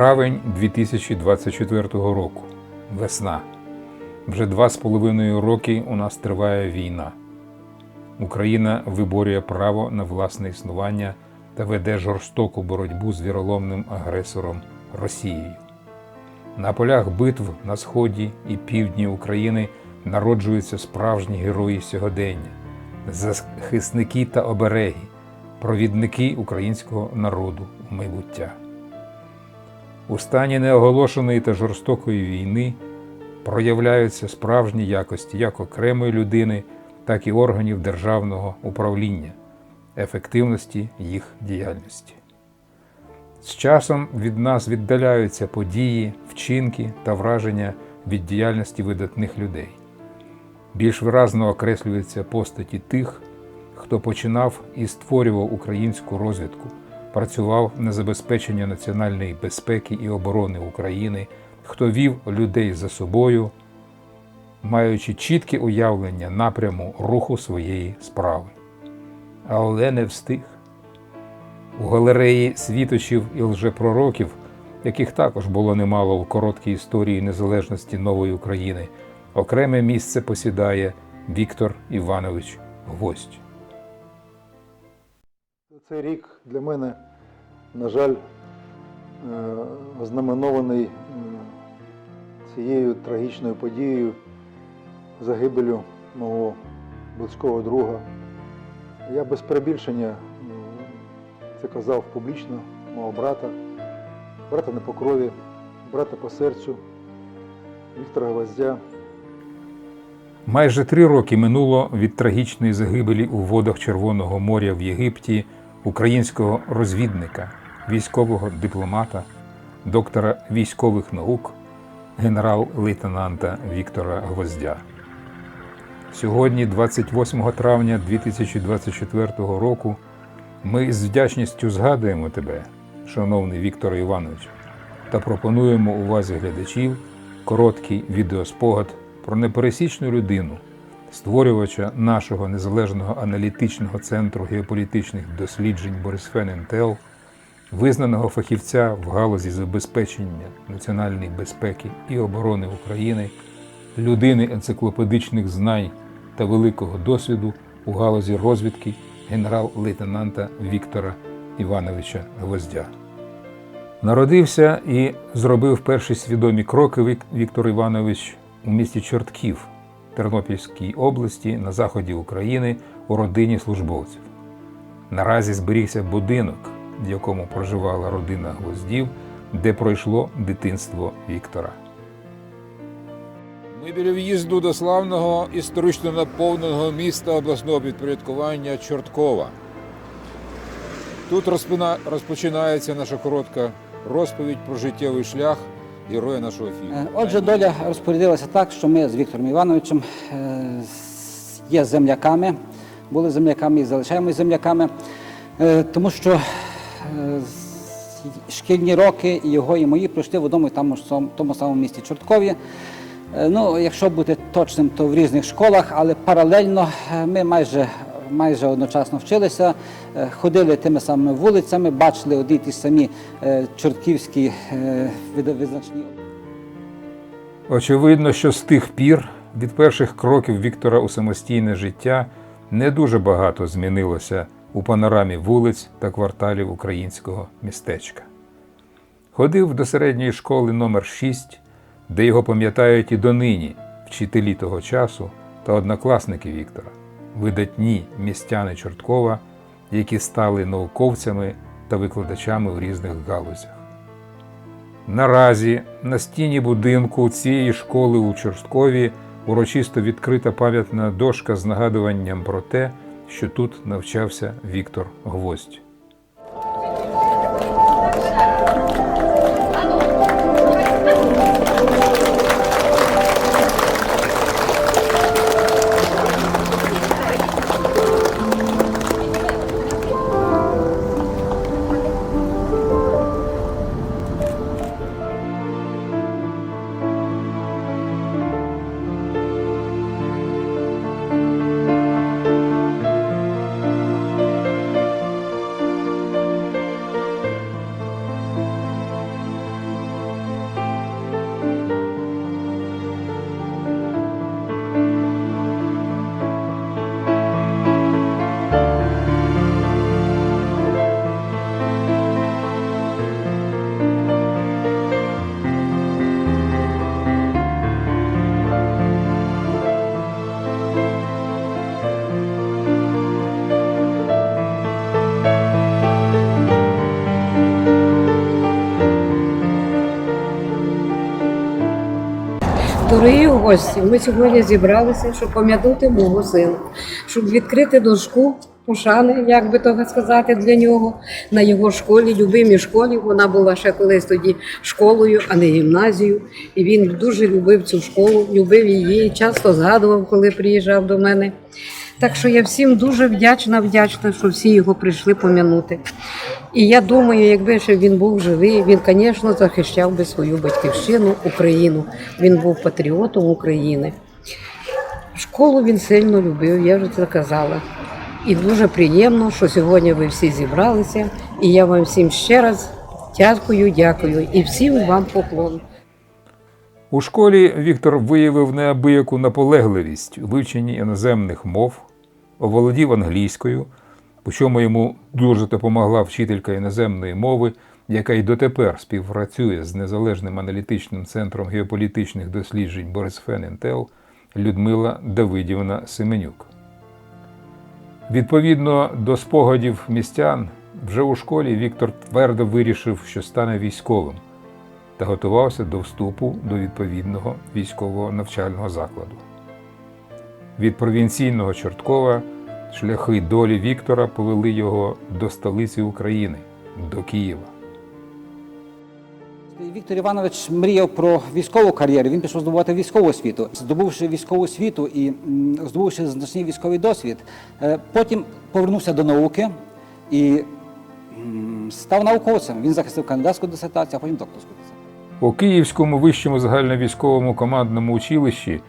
Травень 2024 року. Весна. Вже два з половиною роки у нас триває війна. Україна виборює право на власне існування та веде жорстоку боротьбу з віроломним агресором Росією. На полях битв на сході і півдні України народжуються справжні герої сьогодення, захисники та обереги, провідники українського народу в майбуття. У стані неоголошеної та жорстокої війни проявляються справжні якості як окремої людини, так і органів державного управління, ефективності їх діяльності. З часом від нас віддаляються події, вчинки та враження від діяльності видатних людей. Більш виразно окреслюються постаті тих, хто починав і створював українську розвідку, працював на забезпечення національної безпеки і оборони України, хто вів людей за собою, маючи чітке уявлення напряму руху своєї справи. Але не встиг. У галереї світочів і лжепророків, яких також було немало в короткій історії незалежності нової України, окреме місце посідає Віктор Іванович Гвоздь. Цей рік для мене, на жаль, е, ознаменований е, цією трагічною подією, загибелю мого близького друга. Я без перебільшення це казав публічно, мого брата, брата не по крові, брата по серцю, Віктора Гвоздя. Майже три роки минуло від трагічної загибелі у водах Червоного моря в Єгипті українського розвідника, військового дипломата, доктора військових наук, генерал-лейтенанта Віктора Гвоздя. Сьогодні, 28 травня 2024 року, ми з вдячністю згадуємо тебе, шановний Віктор Іванович, та пропонуємо увазі глядачів короткий відеоспогад про непересічну людину, створювача нашого незалежного аналітичного центру геополітичних досліджень Борисфен Інтел, визнаного фахівця в галузі забезпечення національної безпеки і оборони України, людини енциклопедичних знань та великого досвіду у галузі розвідки генерал-лейтенанта Віктора Івановича Гвоздя. Народився і зробив перші свідомі кроки Віктор Іванович у місті Чортків Тернопільській області на заході України у родині службовців. Наразі зберігся будинок, в якому проживала родина гвоздів, де пройшло дитинство Віктора. Ми біля в'їзду до славного історично наповненого міста обласного підпорядкування Чорткова. Тут розпочинається наша коротка розповідь про життєвий шлях героя нашого фільму. Е, Отже, доля розпорядилася так, що ми з Віктором Івановичем е, є земляками, були земляками і залишаємось земляками, е, тому що шкільні роки і його і мої пройшли в одному і тому, тому самому місті Чорткові. Ну, якщо бути точним, то в різних школах, але паралельно ми майже, майже одночасно вчилися, е, ходили тими самими вулицями, бачили одні ті самі е, чортківські е, визначні Очевидно, що з тих пір від перших кроків Віктора у самостійне життя не дуже багато змінилося у панорамі вулиць та кварталів українського містечка. Ходив до середньої школи номер 6, де його пам'ятають і донині вчителі того часу та однокласники Віктора, видатні містяни Чорткова, які стали науковцями та викладачами в різних галузях. Наразі на стіні будинку цієї школи у Чорткові урочисто відкрита пам'ятна дошка з нагадуванням про те, що тут навчався Віктор Гвоздь. Гості, ми сьогодні зібралися, щоб пам'ятати мого сина, щоб відкрити дошку пошани, як би того сказати, для нього на його школі, любимій школі. Вона була ще колись тоді школою, а не гімназією. І він дуже любив цю школу, любив її, часто згадував, коли приїжджав до мене. Так що я всім дуже вдячна, вдячна, що всі його прийшли пом'янути. І я думаю, якби ще він був живий, він, звісно, захищав би свою батьківщину, Україну. Він був патріотом України. Школу він сильно любив, я вже це казала. І дуже приємно, що сьогодні ви всі зібралися. І я вам всім ще раз дякую, дякую і всім вам поклон. У школі Віктор виявив неабияку наполегливість у вивченні іноземних мов, оволодів англійською, у чому йому дуже допомогла вчителька іноземної мови, яка й дотепер співпрацює з незалежним аналітичним центром геополітичних досліджень Борисфен Інтел Людмила Давидівна Семенюк. Відповідно до спогадів містян, вже у школі Віктор твердо вирішив, що стане військовим та готувався до вступу до відповідного військового навчального закладу. Від провінційного Чорткова шляхи долі Віктора повели його до столиці України, до Києва. Віктор Іванович мріяв про військову кар'єру. Він пішов здобувати військову освіту. Здобувши військову освіту і здобувши значний військовий досвід, е, потім повернувся до науки і став науковцем. Він захистив кандидатську дисертацію, а потім докторську дисертацію. У Київському вищому загальновійськовому командному училищі,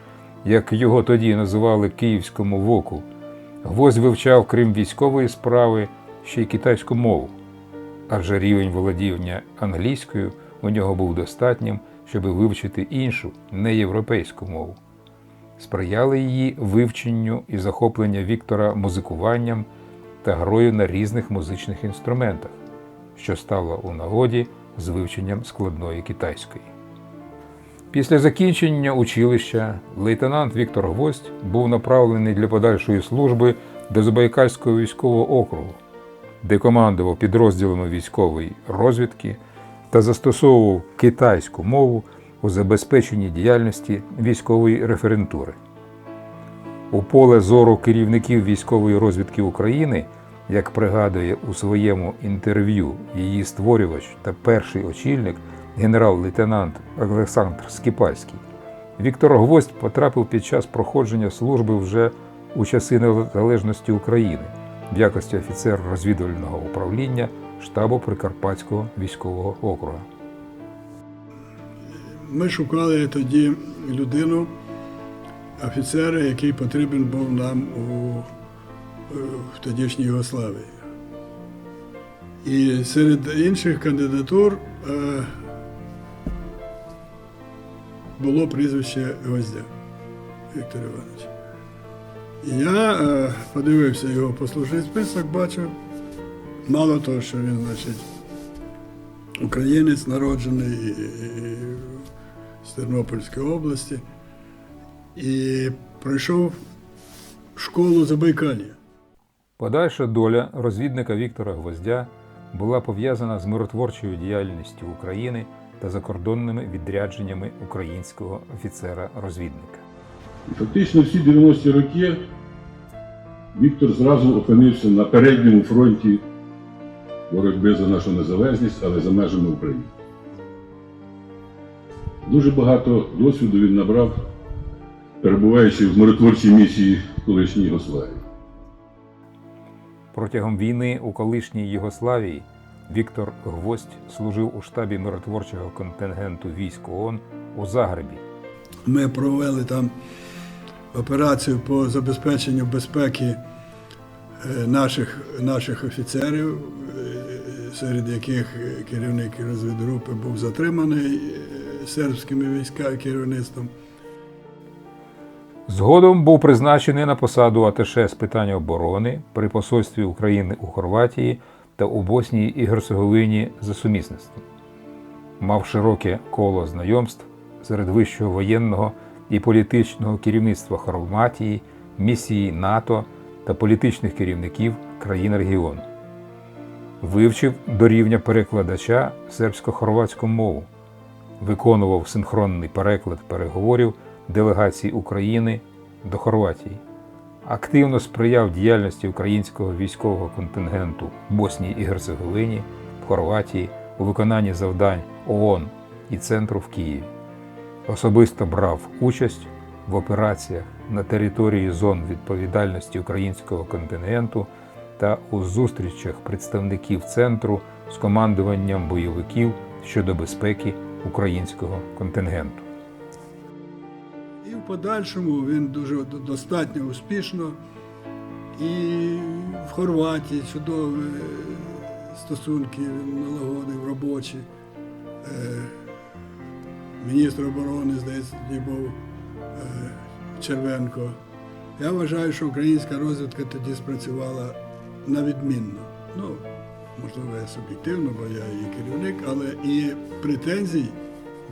як його тоді називали Київському ВОКу, Гвоздь вивчав, крім військової справи, ще й китайську мову, адже рівень володіння англійською у нього був достатнім, щоб вивчити іншу неєвропейську мову. Сприяли її вивченню і захопленню Віктора музикуванням та грою на різних музичних інструментах, що стало у нагоді з вивченням складної китайської. Після закінчення училища лейтенант Віктор Гвоздь був направлений для подальшої служби до Забайкальського військового округу, де командував підрозділами військової розвідки та застосовував китайську мову у забезпеченні діяльності військової референтури. У поле зору керівників військової розвідки України, як пригадує у своєму інтерв'ю її створювач та перший очільник генерал-лейтенант Олександр Скіпальський, Віктор Гвоздь потрапив під час проходження служби вже у часи незалежності України в якості офіцера розвідувального управління штабу Прикарпатського військового округу. Ми шукали тоді людину, офіцера, який потрібен був нам у, в тодішній Югославії. І серед інших кандидатур е, було прізвище Гвоздя Віктор Іванович. Я е, подивився його послужний список, бачив. Мало того, що він, значить, українець народжений і, і, з Тернопільської області і пройшов школу Забайкалья. Подальша доля розвідника Віктора Гвоздя була пов'язана з миротворчою діяльністю України та закордонними відрядженнями українського офіцера-розвідника. Фактично всі 90-ті роки Віктор зразу опинився на передньому фронті боротьби за нашу незалежність, але за межами України. Дуже багато досвіду він набрав, перебуваючи в миротворчій місії в колишній Югославії. Протягом війни у колишній Єгославії Віктор Гвоздь служив у штабі миротворчого контингенту військ ООН у Загребі. Ми провели там операцію по забезпеченню безпеки е, наших, наших офіцерів, е, серед яких керівник розвідгрупи був затриманий е, сербськими військами керівництвом. Згодом був призначений на посаду аташе з питань оборони при посольстві України у Хорватії та у Боснії і Герцеговині за сумісництвом. Мав широке коло знайомств серед вищого воєнного і політичного керівництва Хорватії, місії НАТО та політичних керівників країн регіону. Вивчив до рівня перекладача сербсько-хорватську мову, виконував синхронний переклад переговорів делегацій України до Хорватії. Активно сприяв діяльності українського військового контингенту в Боснії і Герцеговині, в Хорватії у виконанні завдань ООН і центру в Києві. Особисто брав участь в операціях на території зон відповідальності українського контингенту та у зустрічах представників центру з командуванням бойовиків щодо безпеки українського контингенту. І в подальшому він дуже достатньо успішно. І в Хорватії чудові стосунки він налагодив робочі. Е, Міністр оборони, здається, тоді був е, Червенко. Я вважаю, що українська розвідка тоді спрацювала на відмінно. Ну, можливо, я суб'єктивно, бо я її керівник, але і претензій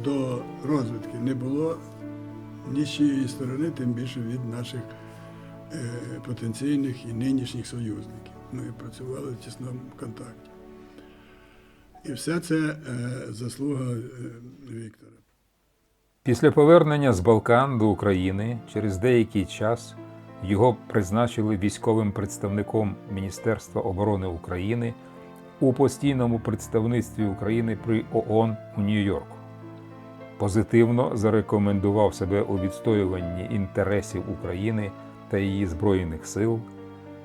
до розвідки не було ні сторони, тим більше від наших е, потенційних і нинішніх союзників. Ми працювали в тісному контакті. І все це е, заслуга е, Віктора. Після повернення з Балкан до України через деякий час його призначили військовим представником Міністерства оборони України у постійному представництві України при ООН у Нью-Йорку. Позитивно зарекомендував себе у відстоюванні інтересів України та її Збройних сил,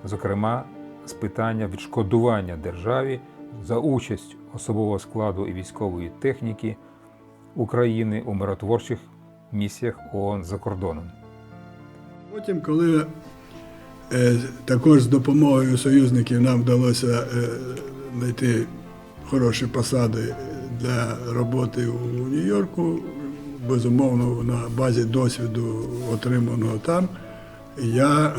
зокрема з питання відшкодування державі за участь особового складу і військової техніки України у миротворчих місіях ООН за кордоном. Потім, коли е, також з допомогою союзників нам вдалося е, знайти хороші посади для роботи у Нью-Йорку, безумовно, на базі досвіду, отриманого там, я е,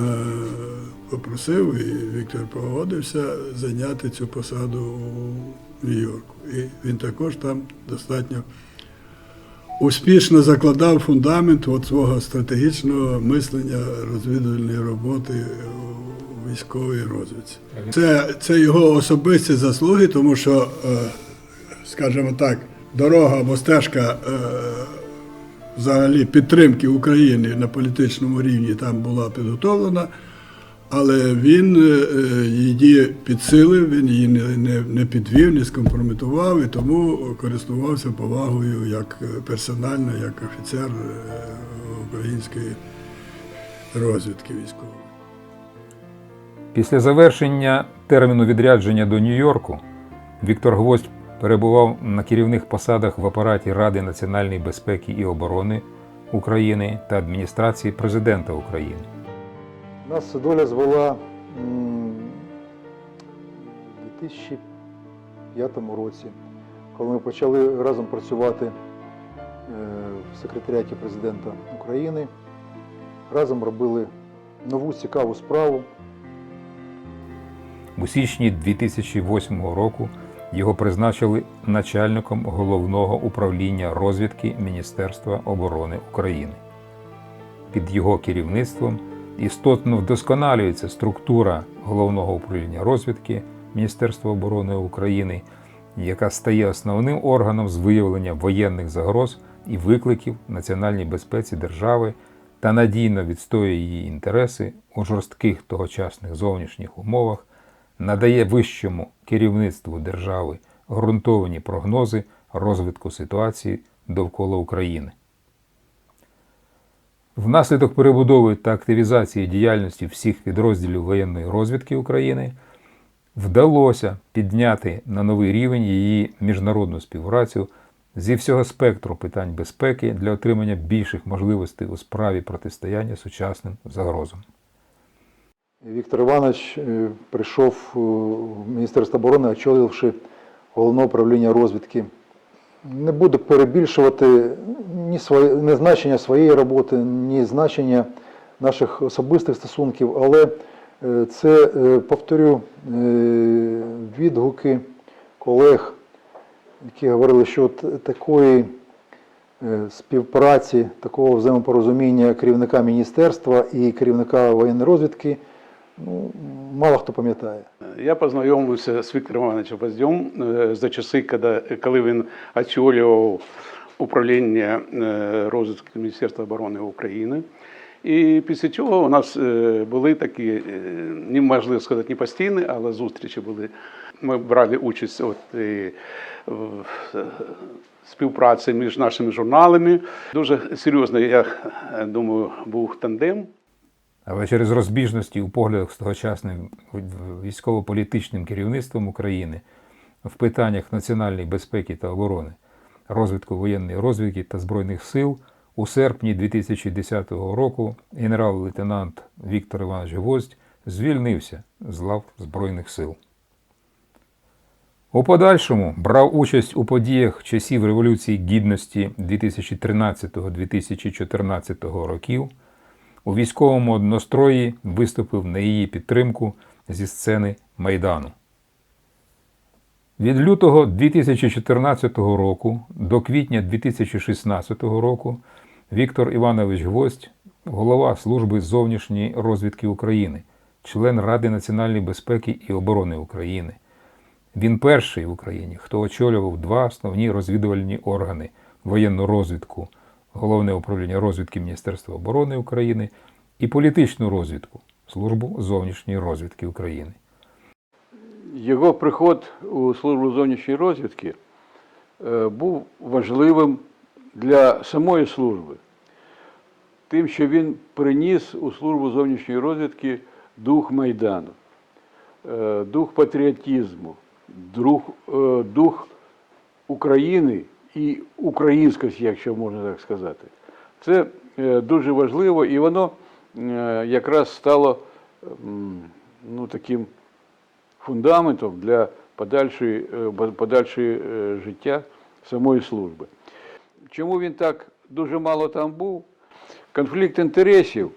попросив, і Віктор погодився зайняти цю посаду у Нью-Йорку. І він також там достатньо успішно закладав фундамент от свого стратегічного мислення розвідувальної роботи у військовій розвідці. Це, це його особисті заслуги, тому що, е, скажімо так, дорога або стежка е, взагалі підтримки України на політичному рівні там була підготовлена. Але він е, її підсилив, він її не, не, не підвів, не скомпрометував і тому користувався повагою як персонально, як офіцер е, української розвідки військової. Після завершення терміну відрядження до Нью-Йорку Віктор Гвоздь перебував на керівних посадах в апараті Ради національної безпеки і оборони України та адміністрації президента України. Нас доля звела у 2005 році, коли ми почали разом працювати е, в секретаріаті президента України. Разом робили нову цікаву справу. У січні 2008 року його призначили начальником головного управління розвідки Міністерства оборони України. Під його керівництвом істотно вдосконалюється структура головного управління розвідки Міністерства оборони України, яка стає основним органом з виявлення воєнних загроз і викликів національній безпеці держави та надійно відстоює її інтереси у жорстких тогочасних зовнішніх умовах, надає вищому керівництву держави ґрунтовані прогнози розвитку ситуації довкола України. Внаслідок перебудови та активізації діяльності всіх підрозділів воєнної розвідки України вдалося підняти на новий рівень її міжнародну співпрацю зі всього спектру питань безпеки для отримання більших можливостей у справі протистояння сучасним загрозам. Віктор Іванович е, прийшов е, в Міністерство оборони, очоливши головне управління розвідки. Не буду перебільшувати ні, своє, ні значення своєї роботи, ні значення наших особистих стосунків, але е, це, повторю, відгуки колег, які говорили, що такої співпраці, такого взаємопорозуміння керівника міністерства і керівника воєнної розвідки ну, мало хто пам'ятає. Я познайомився з Віктором Івановичем Воздьом е, за часи, коли, він очолював управління е, розвитку Міністерства оборони України. І після цього у нас е, були такі, неможливо сказати, не постійні, але зустрічі були. Ми брали участь от, і в співпраці між нашими журналами. Дуже серйозно, я думаю, був тандем. Але через розбіжності у поглядах з тогочасним військово-політичним керівництвом України в питаннях національної безпеки та оборони, розвитку воєнної розвідки та Збройних сил у серпні 2010 року генерал-лейтенант Віктор Іванович Гвоздь звільнився з лав Збройних сил. У подальшому брав участь у подіях часів Революції Гідності 2013-2014 років. У військовому однострої виступив на її підтримку зі сцени Майдану. Від лютого 2014 року до квітня 2016 року Віктор Іванович Гвоздь, голова Служби зовнішньої розвідки України, член Ради національної безпеки і оборони України. Він перший в Україні, хто очолював два основні розвідувальні органи воєнну розвідку, Головне управління розвідки Міністерства оборони України і політичну розвідку Службу зовнішньої розвідки України. Його приход у службу зовнішньої розвідки е, був важливим для самої служби, тим, що він приніс у службу зовнішньої розвідки дух Майдану, е, дух патріотизму, дух, е, дух України і українськості, якщо можна так сказати. Це е, дуже важливо, і воно е, якраз стало ну, таким фундаментом для подальшої, е, подальшої життя самої служби. Чому він так дуже мало там був? Конфлікт інтересів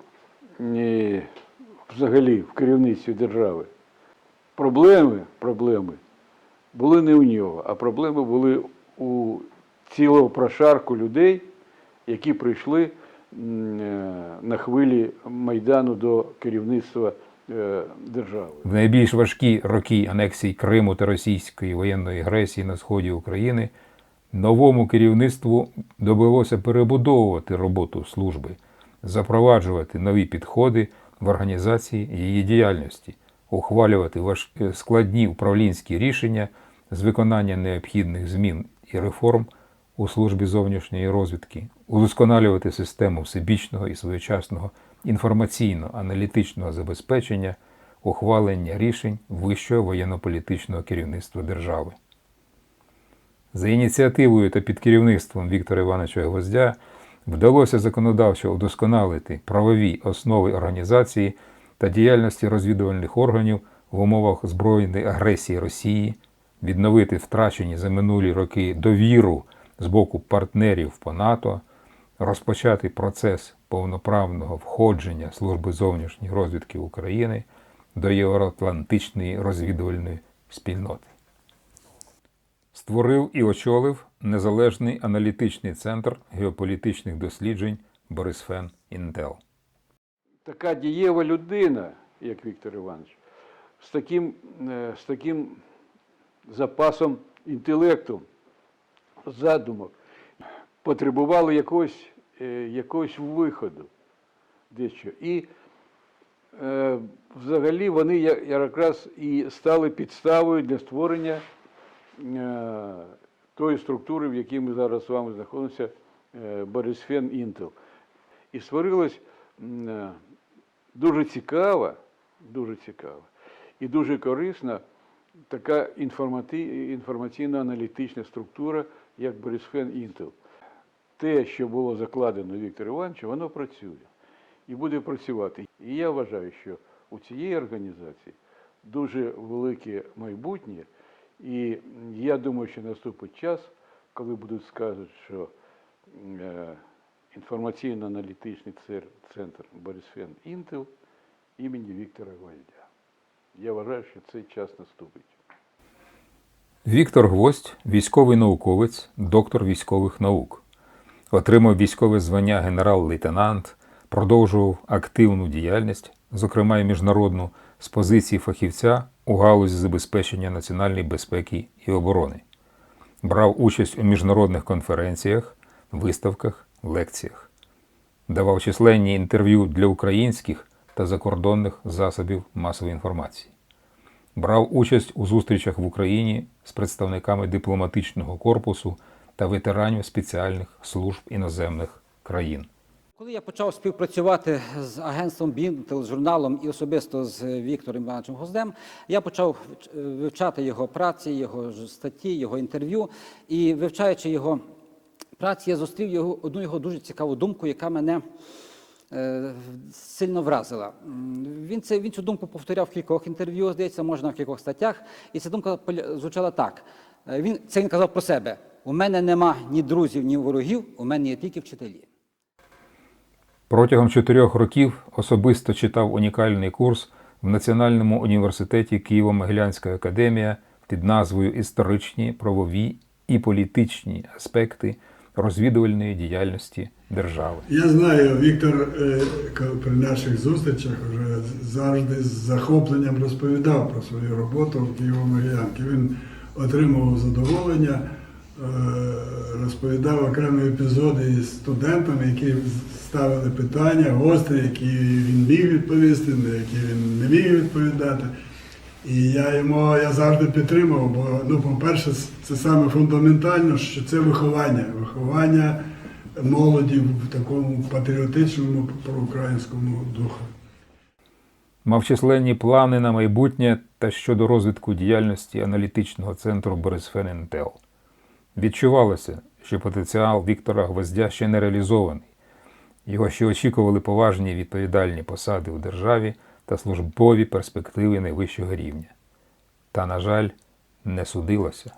взагалі в керівництві держави. Проблеми, проблеми були не у нього, а проблеми були у цілого прошарку людей, які прийшли е, на хвилі Майдану до керівництва е, держави. В найбільш важкі роки анексії Криму та російської воєнної агресії на сході України новому керівництву довелося перебудовувати роботу служби, запроваджувати нові підходи в організації її діяльності, ухвалювати важ... складні управлінські рішення з виконання необхідних змін і реформ у службі зовнішньої розвідки, удосконалювати систему всебічного і своєчасного інформаційно-аналітичного забезпечення, ухвалення рішень вищого воєнно-політичного керівництва держави. За ініціативою та під керівництвом Віктора Івановича Гвоздя вдалося законодавчо удосконалити правові основи організації та діяльності розвідувальних органів в умовах збройної агресії Росії, відновити втрачені за минулі роки довіру з боку партнерів по НАТО, розпочати процес повноправного входження Служби зовнішньої розвідки України до Євроатлантичної розвідувальної спільноти. Створив і очолив незалежний аналітичний центр геополітичних досліджень Борисфен Інтел. така дієва людина, як Віктор Іванович, з таким, е, з таким запасом інтелекту, задумок, потребували якогось, е, якогось виходу. Дещо. І е, взагалі вони якраз і стали підставою для створення е, тої структури, в якій ми зараз з вами знаходимося, е, Борисфен Інтел. І створилась е, дуже цікава, дуже цікава і дуже корисна така інформати- інформаційно-аналітична структура, як Борисфен Інтел. Те, що було закладено Віктором Івановичем, воно працює і буде працювати. І я вважаю, що у цієї організації дуже велике майбутнє, і я думаю, що наступить час, коли будуть сказати, що е, інформаційно-аналітичний центр Борисфен Інтел імені Віктора Гвоздя. Я вважаю, що цей час наступить. Віктор Гвоздь – військовий науковець, доктор військових наук. Отримав військове звання генерал-лейтенант, продовжував активну діяльність, зокрема й міжнародну, з позиції фахівця у галузі забезпечення національної безпеки і оборони. Брав участь у міжнародних конференціях, виставках, лекціях. Давав численні інтерв'ю для українських та закордонних засобів масової інформації. Брав участь у зустрічах в Україні з представниками дипломатичного корпусу та ветеранів спеціальних служб іноземних країн. Коли я почав співпрацювати з агентством БІН, тележурналом і особисто з Віктором Івановичем Гоздем, я почав е, вивчати його праці, його статті, його інтерв'ю. І вивчаючи його праці, я зустрів його, одну його дуже цікаву думку, яка мене сильно вразила. Він, це, він цю думку повторяв в кількох інтерв'ю, здається, можна в кількох статтях. І ця думка звучала так. Е, Він, це він казав про себе: у мене нема ні друзів, ні ворогів, у мене є тільки вчителі. Протягом чотирьох років особисто читав унікальний курс в Національному університеті Києво-Могилянська академія під назвою Історичні, правові і політичні аспекти розвідувальної діяльності держави. Я знаю, Віктор е, при наших зустрічах вже завжди з захопленням розповідав про свою роботу в Києво-Могилянці. Він отримував задоволення, е, розповідав окремі епізоди із студентами, які ставили питання гострі, які він міг відповісти, на які він не міг відповідати. І я йому я завжди підтримував, бо ну, по-перше, це саме фундаментально, що це виховання, виховання молоді в такому патріотичному проукраїнському духу. Мав численні плани на майбутнє та щодо розвитку діяльності аналітичного центру Борисфен-Інтел. Відчувалося, що потенціал Віктора Гвоздя ще не реалізований. Його ще очікували поважні відповідальні посади у державі та службові перспективи найвищого рівня. Та, на жаль, не судилося.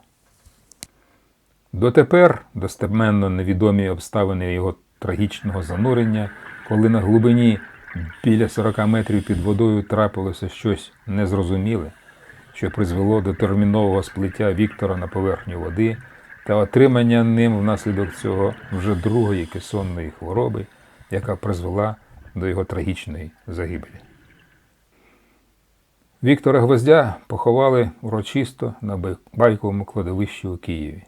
Дотепер достеменно невідомі обставини його трагічного занурення, коли на глибині біля 40 метрів під водою трапилося щось незрозуміле, що призвело до термінового сплиття Віктора на поверхню води та отримання ним внаслідок цього вже другої кесонної хвороби, яка призвела до його трагічної загибелі. Віктора Гвоздя поховали урочисто на байковому кладовищі у Києві.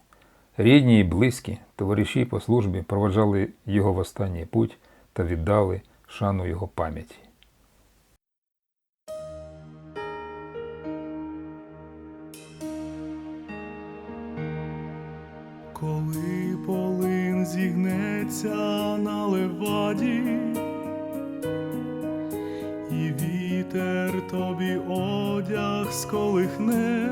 Рідні і близькі, товариші по службі проводжали його в останній путь та віддали шану його пам'яті. Коли полин зігнеться на леваді, вітер тобі одяг сколихне,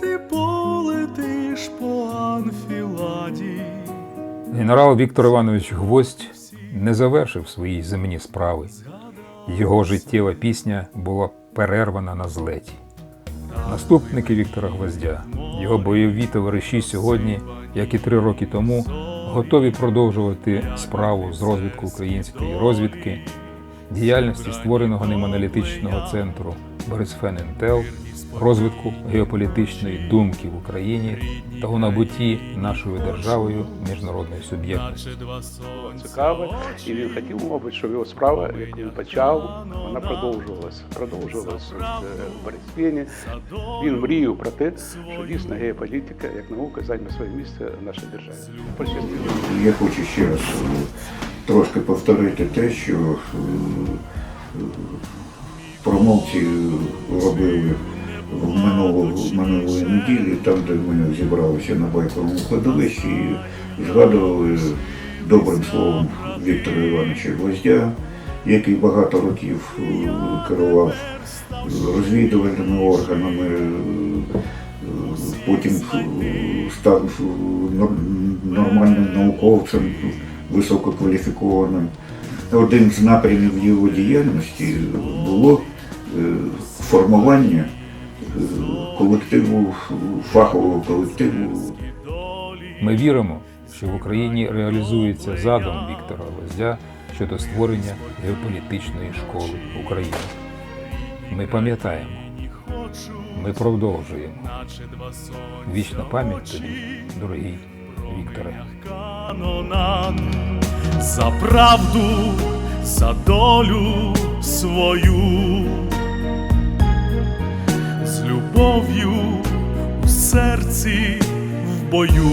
ти полетиш по анфіладі. Генерал Віктор Іванович Гвоздь не завершив свої земні справи. Його життєва пісня була перервана на злеті. Наступники Віктора Гвоздя, його бойові товариші сьогодні, як і три роки тому, готові продовжувати справу з розвитку української розвідки, діяльності створеного ним аналітичного центру Борисфен-Інтел, розвитку геополітичної думки в Україні та у набутті нашою державою міжнародної суб'єктності. цікаве, і він хотів, мабуть, щоб його справа, яку він почав, вона продовжувалася. Продовжувалася е, в Борисфені. Він мріяв про те, що дійсно геополітика, як наука, займе своє місце в нашій державі. Я хочу ще раз е, трошки повторити те, що промовці робили в минулу, минулої неділі, там, де ми зібралися на байковому кладовищі, і згадували добрим словом Віктора Івановича Гвоздя, який багато років е, керував розвідувальними органами, е, потім став нормальним науковцем, висококваліфікованим. Один з напрямів його діяльності було е, формування е, колективу, фахового колективу Ми віримо, що в Україні реалізується задум Віктора Гвоздя щодо створення геополітичної школи України. Ми пам'ятаємо, ми продовжуємо. Вічна пам'ять тобі, дорогий Вікторе. Канонат за правду, за долю свою, з любов'ю у серці, в бою.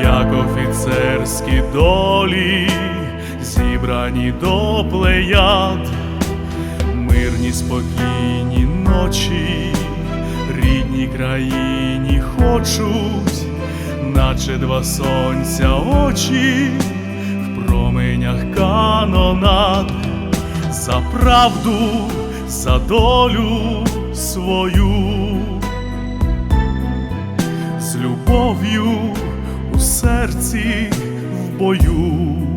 Як офіцерські долі, зібрані до плеяд, мирні спокійні ночі, рідній країні хочуть, наче два сонця очі в променях канонад. За правду, за долю свою, з любов'ю серці в бою.